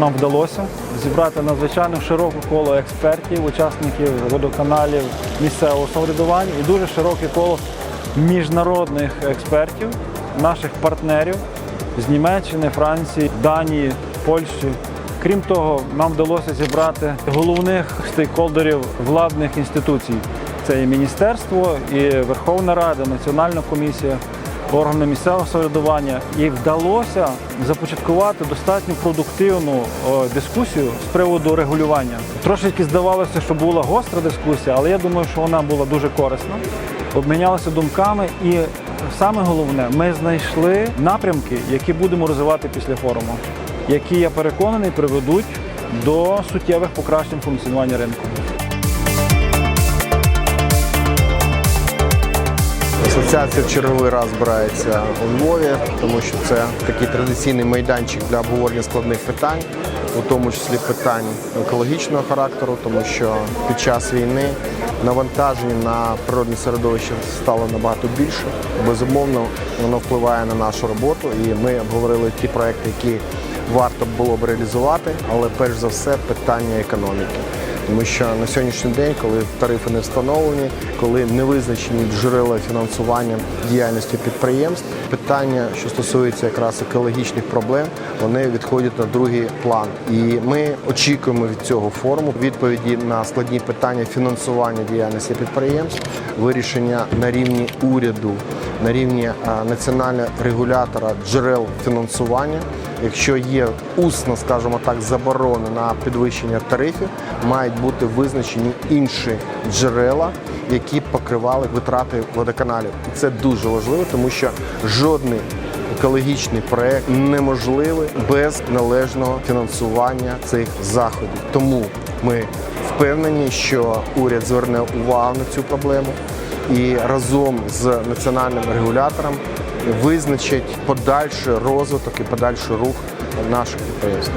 Нам вдалося зібрати надзвичайно широке коло експертів, учасників водоканалів місцевого самоврядування і дуже широке коло міжнародних експертів, наших партнерів з Німеччини, Франції, Данії, Польщі. Крім того, нам вдалося зібрати головних стейкхолдерів владних інституцій. Це і міністерство, і Верховна Рада, Національна комісія, органи місцевого самоврядування. І вдалося започаткувати достатньо продуктивну дискусію з приводу регулювання. Трошечки здавалося, що була гостра дискусія, але я думаю, що вона була дуже корисна. Обмінялися думками, і саме головне, ми знайшли напрямки, які будемо розвивати після форуму, які я переконаний приведуть до суттєвих покращень функціонування ринку. Асоціація в черговий раз збирається у Львові, тому що це такий традиційний майданчик для обговорення складних питань, у тому числі питань екологічного характеру, тому що під час війни навантаження на природне середовище стало набагато більше. Безумовно, воно впливає на нашу роботу, і ми обговорили ті проекти, які варто було б реалізувати, але перш за все питання економіки. Тому що на сьогоднішній день, коли тарифи не встановлені, коли не визначені джерела фінансування діяльності підприємств, питання, що стосується якраз екологічних проблем, вони відходять на другий план. І ми очікуємо від цього форуму відповіді на складні питання фінансування діяльності підприємств, вирішення на рівні уряду, на рівні національного регулятора джерел фінансування. Якщо є усно, скажімо так, заборона на підвищення тарифів, мають бути визначені інші джерела, які покривали витрати водоканалів. І це дуже важливо, тому що жодний екологічний проект неможливий без належного фінансування цих заходів. Тому ми впевнені, що уряд зверне увагу на цю проблему і разом з національним регулятором визначить подальший розвиток і подальший рух наших підприємств.